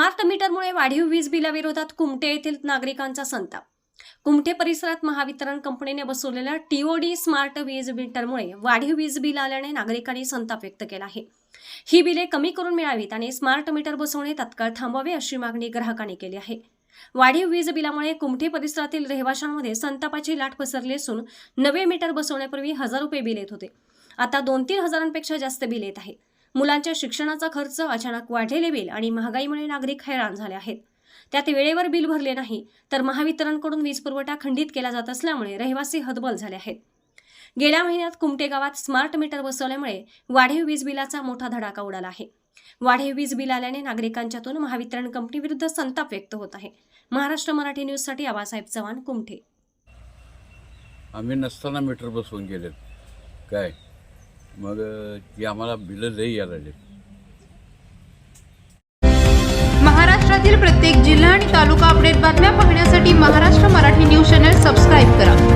Smart मीटरमुळे वाढीव वीज बिलाविरोधात कुमटे येथील नागरिकांचा संताप. कुमठे परिसरात महावितरण कंपनीने बसवलेल्या टीओडी स्मार्ट वीज मीटरमुळे वाढीव वीज बिल आल्याने नागरिकांनी संताप व्यक्त केला आहे. ही बिले कमी करून मिळावीत आणि स्मार्ट मीटर बसवणे तत्काळ थांबवावे अशी मागणी ग्राहकांनी केली आहे. वाढीव वीज बिलामुळे कुमठे परिसरातील रहिवाशांमध्ये संतापाची लाट पसरली असून नवे मीटर बसवण्यापूर्वी हजार रुपये बिल येत होते. आता दोन तीन हजारांपेक्षा जास्त बिल येत आहे. मुलांच्या शिक्षणाचा खर्च अचानक वाढलेले बिल आणि महागाईमुळे नागरिक हैराण झाले आहेत. त्यात वेळेवर बिल भरले नाही तर महावितरणकडून वीज पुरवठा खंडित केला जात असल्यामुळे रहिवासी हतबल झाले आहेत. गेल्या महिन्यात कुमटे गावात स्मार्ट मीटर बसवल्यामुळे वाढीव वीज बिलाचा मोठा धडाका उडाला आहे. वाढीव वीज बिल आल्याने नागरिकांच्यातून महावितरण कंपनीविरुद्ध संताप व्यक्त होत आहे. महाराष्ट्र मराठी न्यूजसाठी आबासाहेब चव्हाण कुमठे. आम्ही नसताना मीटर बसवून गेलेत. काय? मग ती आम्हाला बिलं लई यायला लागली महाराष्ट्रातील प्रत्येक जिल्हा आणि तालुका अपडेट बातम्या पाहण्यासाठी Maharashtra Marathi news channel subscribe करा.